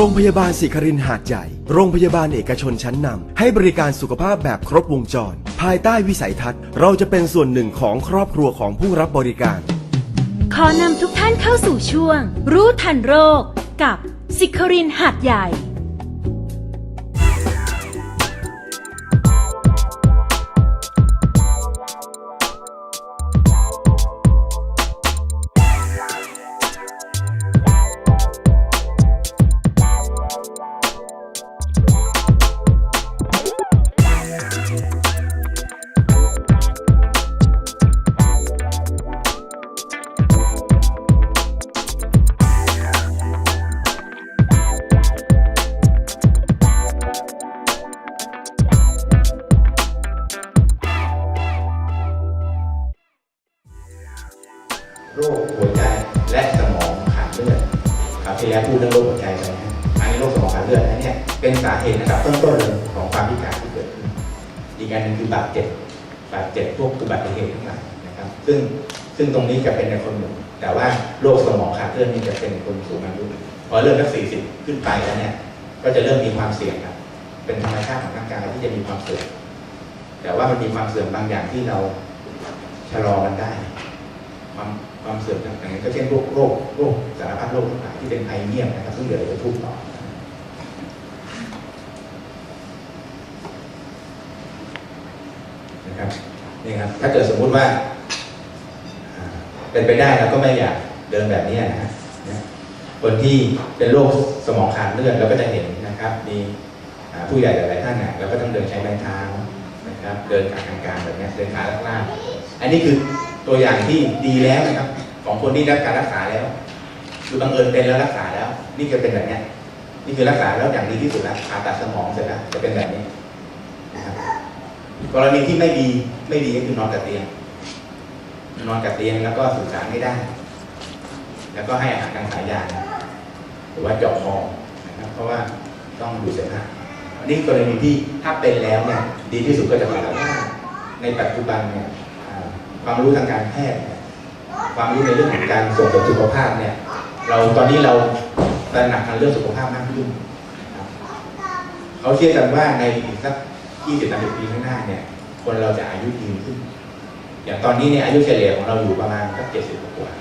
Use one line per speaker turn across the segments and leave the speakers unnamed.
โรงพยาบาลศิครินหาดใหญ่ โรงพยาบาลเอกชนชั้นนำให้บริการสุขภาพแบบครบวงจร ภายใต้วิสัยทัศน์ เราจะเป็นส่วนหนึ่งของครอบครัวของผู้รับบริการ
ขอนำทุกท่านเข้าสู่ช่วง รู้ทันโรค กับศิครินหาดใหญ่
ที่แล้วพูดเรื่องโรคหัวใจไปนะอันนี้โรคสมองขาดเลือดนะเนี่ยเป็นสาเหตุนะครับต้นๆเลยของความพิการที่เกิดขึ้นอีกอันหนึ่งคือบาดเจ็บบาดเจ็บพวกอุบัติเหตุทั้งหลายนะครับ ซึ่งซึ่งตรงนี้จะเป็นในคนหนุ่มแต่ว่าโรคสมองขาดเลือดนี่จะเป็นคนสูงอายุพอเริ่มสักสี่สิบขึ้นไปแล้วเนี่ย ก็จะเริ่มมีความเสี่ยงครับเป็นธรรมชาติของร่างกายที่จะมีความเสื่อมแต่ว่ามันมีความเสื่อมบางอย่างที่เราชะลอมันได้ ความความเสื่อมต่างๆก็เช่นโรคโรคโรคสารพัดโรคต่างๆที่เป็นไอเงียบนะครับซึ่งเดี๋ยวเราจะพูดต่อนะครับนี่ครับ ถ้าเกิดสมมุติว่า เป็นไปได้เราก็ไม่อยากเดินแบบนี้นะฮะคนที่เป็นโรคสมองขาดเลือดเราก็จะเห็นนะครับ มีผู้ใหญ่หลายๆท่านเนี่ยเราก็ต้องเดินใช้ไม้เท้านะครับ เดินกลางๆแบบนี้เดินขาล่างๆอันนี้คือ ตัวอย่างที่ดีแล้วนะครับ ของคนที่รับการรักษาแล้ว คือบังเอิญเป็นแล้วรักษาแล้ว นี่จะเป็นแบบนี้นี่คือรักษาแล้วอย่างดีที่สุดแล้วผ่าตัดสมองเสร็จแล้วจะเป็นแบบนี้นะครับกรณีที่ไม่ดีไม่ดีก็คือนอนกับเตียงนอนกับเตียงแล้วก็สื่อสารไม่ได้ แล้วก็ให้อาหารทางสายยางหรือว่าเจาะคอนะครับเพราะว่าต้องดูเสมหะนนี้กรณีที่ถ้าเป็นแล้วเนี่ยดีที่สุดก็จะผ่าตัดในปัจจุบันเนี่ย ความรู้ทางการแพทย์เนี่ยความรู้ในเรื่องของการส่งเสริมสุขภาพเนี่ย เราตอนนี้เราตระหนักในเรื่องสุขภาพมากขึ้นเขาเชื่อกันว่าในอีกสัก20-30ปีข้างหน้าเนี่ย คนเราจะอายุยืนขึ้น อย่างตอนนี้เนี่ยอายุเฉลี่ยของเราอยู่ประมาณสัก70กว่า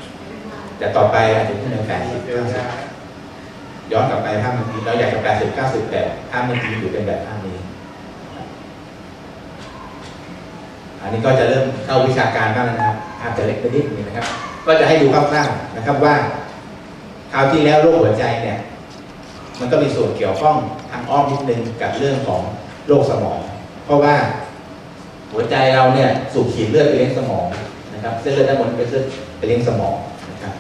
แต่ต่อไปอาจจะขึ้นใน80 90ย้อนกลับไปภาพเมื่อกี้เราอยากจะ80 90แต่ภาพเมื่อกี้อยู่เป็นแบบภาพนี้ อันนี้ก็จะเริ่มเข้าวิชาการบ้างนะครับอาจจะเล็กไปนิดนึงนะครับ ก็จะให้ดูคร่าวๆนะครับว่าคราวที่แล้วโรคหัวใจเนี่ยมันก็มีส่วนเกี่ยวข้องทางอ้อมนิดนึงกับเรื่องของโรคสมอง เพราะว่าหัวใจเราเนี่ยสูบฉีดเลือดไปเลี้ยงสมองนะครับ เส้นเลือดด้านบนเป็นเส้นไปเลี้ยงสมองนะครับ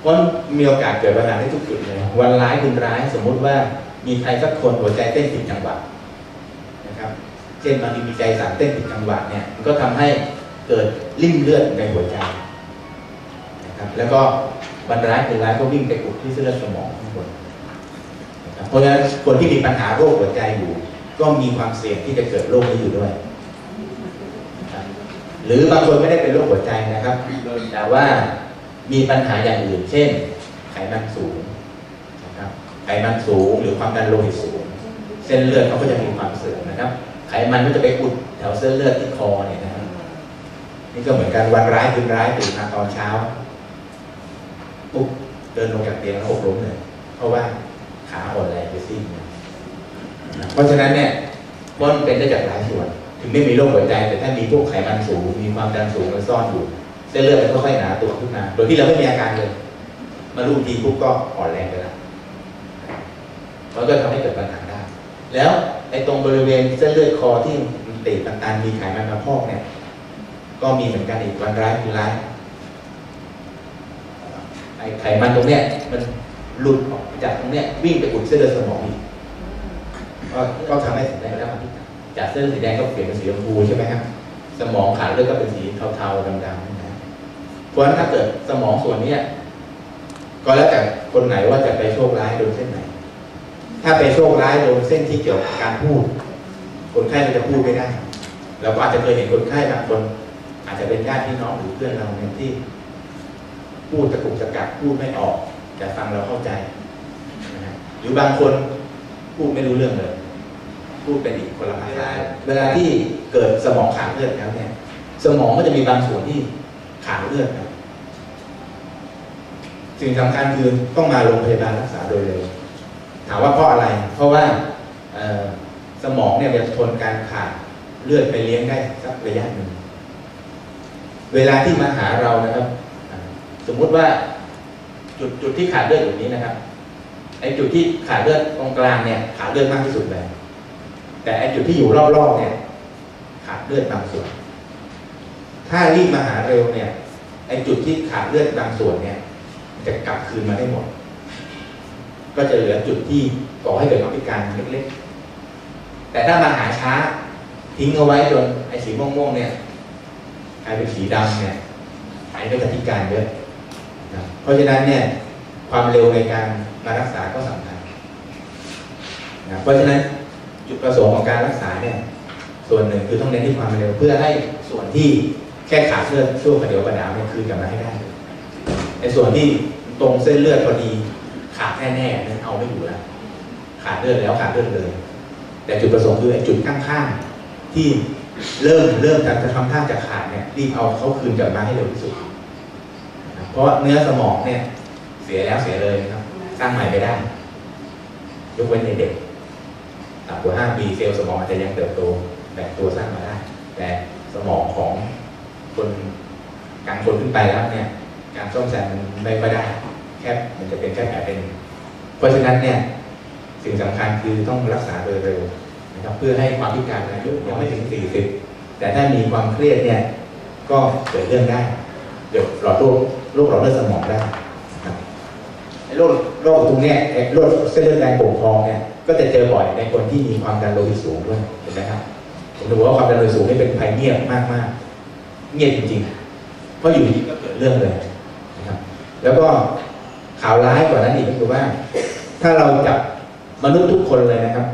เพราะมีโอกาสเกิดปัญหาได้ทุกจุดเลยวันร้ายคืนร้ายสมมุติว่ามีใครสักคนหัวใจเต้นผิดจังหวะนะครับ ช่นบางทีมีใจสั่นเต้นผิดจังหวะเนี่ยมันก็ทำให้เกิดริ่มเลือดในหัวใจนะครับแล้วก็วันร้ายคืนร้ายก็วิ่งไปอุดที่เส้นเลือดสมองข้างบนเพราะฉะนั้นคนที่มีปัญหาโรคหัวใจอยู่ ก็มีความเสี่ยงที่จะเกิดโรคนี้อยู่ด้วย หรือบางคนไม่ได้เป็นโรคหัวใจนะครับ แต่ว่ามีปัญหาอย่างอื่น เช่น ไขมันสูงนะครับไขมันสูงหรือความดันโลหิตสูง เส้นเลือดเขาก็จะมีความเสื่อมนะครับ มันก็จะไปอุดแถวเส้นเลือดที่คอเนี่ยนะครับนี่ก็เหมือนกันวันร้ายคืนร้ายตื่นมาตอนเช้าปุ๊บเดินลงจากเตียงแล้วหกล้มเลยเพราะว่าขาอ่อนแรงไปสิ้นเพราะฉะนั้นเนี่ยมันเป็นได้จากหลายส่วน ถึงไม่มีโรคหัวใจ แต่ถ้ามีพวกไขมันสูง มีความดันสูงมันซ่อนอยู่ เส้นเลือดมันก็ค่อยหนาตัวขึ้นมา โดยที่เราไม่มีอาการเลย มารู้ทีปุ๊บก็อ่อนแรงไปแล้วมันก็ทำให้เกิดปัญหาได้ แล้ว อ้ตรงบริเวณเส้นเลือดคอที่มันตีบตันๆมีไขมันมาพอกเนี่ย ก็มีเหมือนกันอีกวันร้ายคือร้ายไอ้ไขมันตรงเนี้ยมันหลุดออกจากตรงเนี้ยวิ่งไปอุดเส้นเลือดสมองอีกก็ทำให้สีแดงได้มาพิการจากเส้นสีแดงก็เปลี่ยนเป็นสีชมพูใช่ไหมครับสมองขาดเลือดก็เป็นสีเทาๆดำๆนะเพราะฉะนั้นถ้าเกิดสมองส่วนเนี้ยก็แล้วแต่คนไหนว่าจะไปโชคร้ายโดนเส้นไหน ถ้าไปโชคร้ายโดนเส้นที่เกี่ยวกับการพูด คนไข้เราจะพูดไม่ได้เราก็อาจจะเคยเห็นคนไข้บางคน อาจจะเป็นญาติพี่น้องหรือเพื่อนเราเนี่ยที่ พูดตะกุกตะกักพูดไม่ออก แต่ฟังเราเข้าใจนะฮะหรือบางคนพูดไม่รู้เรื่องเลยพูดเป็นอีกคนละภาษาเวลาที่เกิดสมองขาดเลือดแล้วเนี่ย สมองก็จะมีบางส่วนที่ขาดเลือดครับสิ่งสำคัญคือต้องมาโรงพยาบาลรักษาโดยเร็ว ถามว่าเพราะอะไร เพราะว่าสมองเนี่ยจะทนการขาดเลือดไปเลี้ยงได้สักระยะหนึ่ง เวลาที่มาหาเรานะครับ สมมุติว่าจุดจุดที่ขาดเลือดอยู่นี้นะครับไอ้จุดที่ขาดเลือดตรงกลางเนี่ย ขาดเลือดมากที่สุดเลยแต่ไอ้จุดที่อยู่รอบๆเนี่ย ขาดเลือดบางส่วน ถ้ารีบมาหาเร็วเนี่ยไอ้จุดที่ขาดเลือดบางส่วนเนี่ย จะกลับคืนมาได้หมด ก็จะเหลือจุดที่ก่อให้เกิดความพิการเล็กๆ แต่ถ้ามาหาช้าทิ้งเอาไว้จนไอ้สีม่วงๆเนี่ยกลายเป็นสีดำเนี่ยไอ้ก็จะพิการเยอะนะเพราะฉะนั้นเนี่ยความเร็วในการมารักษาก็สำคัญนะเพราะฉะนั้นจุดประสงค์ของการรักษาเนี่ยส่วนหนึ่งคือต้องเน้นที่ความเร็วเพื่อให้ส่วนที่แค่ขาดเลือดช่วงประเดี๋ยวประดาวเนี่ยคืนกลับมาให้ได้ในส่วนที่ตรงเส้นเลือดพอดี ขาดแน่ๆนั้นเอาไม่อยู่แล้วขาดเลือดแล้วขาดเลือดเลย แต่จุดประสงค์คือไอ้จุดข้างๆที่เริ่มเริ่มจะทำท่าจะขาดเนี่ยรีบเอาเขาคืนกลับมาให้เร็วที่สุดเพราะเนื้อสมองเนี่ย เสียแล้วเสียเลยครับ สร้างใหม่ไม่ได้ ยกเว้นในเด็กต่ำกว่าห้าปีเซลล์สมองอาจจะยังเติบโตแบ่งตัวสร้างมาได้ แต่สมองของคนกลางคนขึ้นไปแล้วเนี่ย การซ่อมแซมมันไม่ได้ แค่มันจะเป็นแค่แผลเป็นเพราะฉะนั้นเนี่ยสิ่งสำคัญคือต้องรักษาโดยเร็วนะครับเพื่อให้ความพิการอายุยังไม่ถึง 40 แต่ถ้ามีความเครียดเนี่ยก็เกิดเรื่องได้เดี๋ยวหลอดโรคโรคหลอดเลือดสมองได้นะโรคโรคตรงเนี้ยโรคเส้นเลือดแดงโป่งพองเนี่ยก็จะเจอบ่อยในคนที่มีความดันโลหิตสูงด้วยเห็นไหมครับผมดูว่าความดันโลหิตสูงนี่เป็นภัยเงียบมากๆเงียบจริงๆเพราะอยู่ดีก็เกิดเรื่องเลยนะครับ แล้วก็ ข่าวร้ายกว่านั้นอีกก็คือว่า ถ้าเราจับมนุษย์ทุกคนเลยนะครับ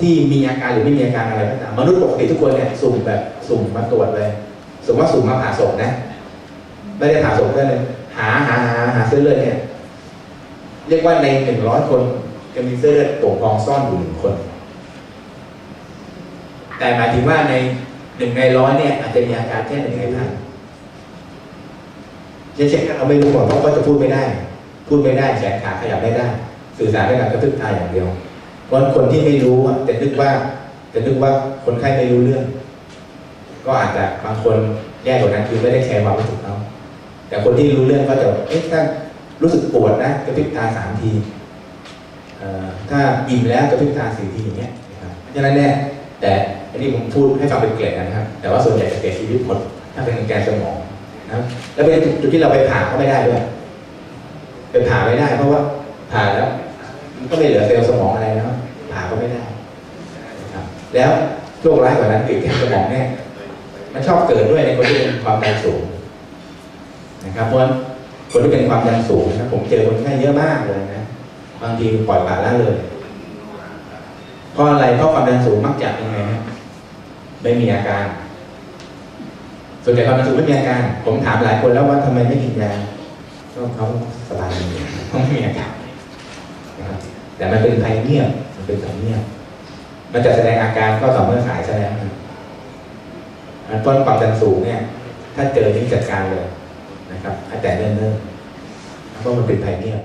ที่มีอาการหรือไม่มีอาการอะไรก็ตามมนุษย์ปกติทุกคนเนี่ยสุ่มแบบสุ่มมาตรวจเลยสมมติว่าสุ่มมาผ่าศพนะ ไม่ได้ผ่าศพได้เลยหาหาหาหาเส้นเลือดเนี่ยเรียกว่าในหนึ่งร้อยคนจะมีเส้นเลือดโป่งพองซ่อนอยู่หนึ่งคน แต่หมายถึงว่าในหนึ่งในร้อยเนี่ยอาจจะมีอาการแค่หนึ่งในพันเช่นๆเราไม่รู้ก่อนเพราะเขาจะพูดไม่ได้ พูดไม่ได้แขนขาขยับไม่ได้ สื่อสารได้กับกระทึกตายอย่างเดียว เพราะคนที่ไม่รู้อะจะนึกว่าจะนึกว่าคนไข้ไม่รู้เรื่อง ก็อาจจะบางคนแย่กว่านั้นคือไม่ได้แชร์ความรู้สึกเขาแต่คนที่รู้เรื่องก็จะเอ๊ะถ้ารู้สึกปวดนะกระพริบตาสามทีถ้าอิ่มแล้วกระพริบตาสี่ทีอย่างเงี้ยนะครับเพราะฉะนั้นเนี่ยแต่อันนี้ผมพูดให้ฟังเป็นเกร็ดนะครับ แต่ว่าส่วนใหญ่จะเสียชีวิตหมดถ้าเป็นแกนสมองนะแล้วเป็นจุดที่เราไปผ่าก็ไม่ได้ด้วย ไปผ่าไม่ได้ เพราะว่าผ่าแล้วมันก็ไม่เหลือเซลล์สมองอะไรแล้วผ่าก็ไม่ได้นะครับแล้วโรคร้ายกว่านั้นคือแกนสมองเนี่ยมันชอบเกิดด้วยในคนที่เป็นความดันสูงนะครับเพราะคนที่เป็นความดันสูงนะผมเจอคนไข้เยอะมากเลยนะบางทีปล่อยปละละเลยเพราะอะไรเพราะความดันสูงมักจะยังไงฮะไม่มีอาการ ส่วนใหญ่ความดันสูงไม่มีอาการ ผมถามหลายคนแล้วว่าทำไมไม่กินยา ก็เขาสบายดีเขาไม่มีอาการนะครับ แต่มันเป็นภัยเงียบมันเป็นภัยเงียบ มันจะแสดงอาการก็ต่อเมื่อสายแสดงอันต้นความดันสูงเนี่ย ถ้าเจอนี่จัดการเลยนะครับให้แต่เนิ่นๆเพราะมันเป็นภัยเงียบ